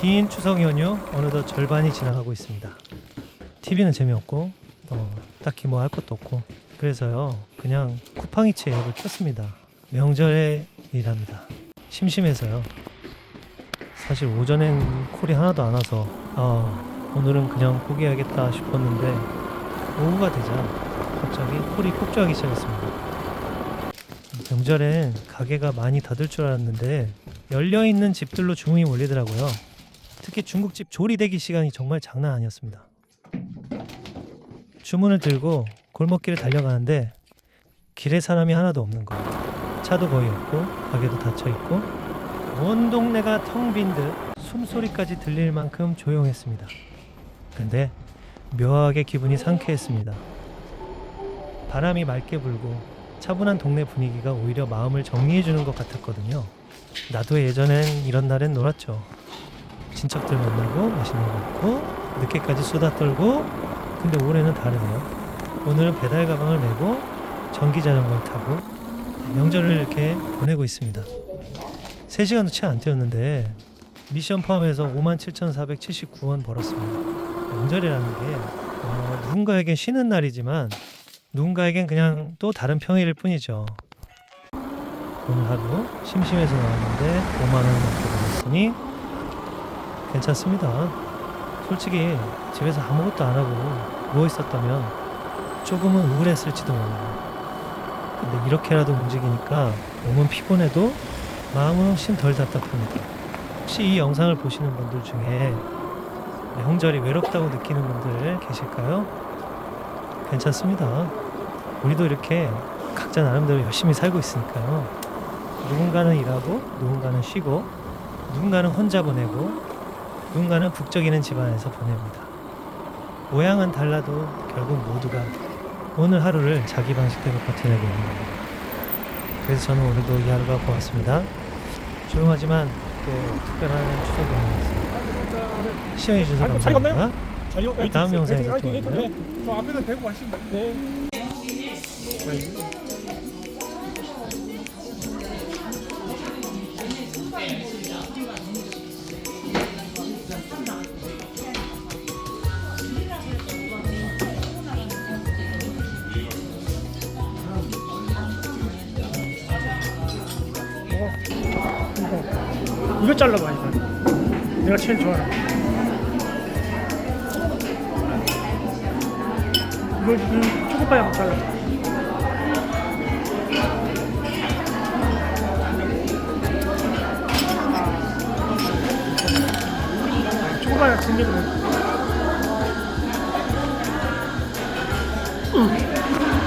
긴 추석 연휴 어느덧 절반이 지나가고 있습니다. TV는 재미없고 어, 딱히 뭐 할 것도 없고 그래서요 그냥 쿠팡이츠 앱을 켰습니다. 명절에 일합니다. 심심해서요. 사실 오전엔 콜이 하나도 안 와서 아, 오늘은 그냥 포기해야겠다 싶었는데 오후가 되자 갑자기 콜이 폭주하기 시작했습니다. 명절엔 가게가 많이 닫을 줄 알았는데 열려 있는 집들로 주문이 몰리더라고요. 특히 중국집 조리대기 시간이 정말 장난 아니었습니다. 주문을 들고 골목길을 달려가는데 길에 사람이 하나도 없는 거예요. 차도 거의 없고 가게도 닫혀 있고 온 동네가 텅 빈 듯 숨소리까지 들릴 만큼 조용했습니다. 근데 묘하게 기분이 상쾌했습니다. 바람이 맑게 불고 차분한 동네 분위기가 오히려 마음을 정리해 주는 것 같았거든요. 나도 예전엔 이런 날엔 놀았죠. 친척들 만나고 맛있는 거 먹고 늦게까지 수다 떨고 근데 올해는 다르네요. 오늘은 배달 가방을 메고 전기 자전거를 타고 명절을 이렇게 보내고 있습니다. 3시간도 채 안 뛰었는데 미션 포함해서 57,479원 벌었습니다. 명절이라는 게 어, 누군가에겐 쉬는 날이지만 누군가에겐 그냥 또 다른 평일일 뿐이죠. 오늘 하루 심심해서 나왔는데 5만 원을 넘게 벌었으니 괜찮습니다. 솔직히 집에서 아무것도 안 하고 누워 있었다면 조금은 우울했을지도 몰라요. 근데 이렇게라도 움직이니까 몸은 피곤해도 마음은 훨씬 덜 답답합니다. 혹시 이 영상을 보시는 분들 중에 명절이 외롭다고 느끼는 분들 계실까요? 괜찮습니다. 우리도 이렇게 각자 나름대로 열심히 살고 있으니까요. 누군가는 일하고, 누군가는 쉬고, 누군가는 혼자 보내고, 누군가는 북적이는 집안에서 보냅니다. 모양은 달라도 결국 모두가 오늘 하루를 자기 방식대로 버텨내고 있는 겁니다. 그래서 저는 오늘도 이 하루가 고맙습니다. 조용하지만 또 특별한 추석 연휴였습니다. 시청해 주셔서 아이고, 자리가 감사합니다. 다음. 영상에서 또 만나요. 저 앞에서 대고 가시면 돼. 이거 잘라봐 이거. 내가 제일 좋아하는. 이거 이 초코파이 한번 잘라. 초코파이 생기면. 음.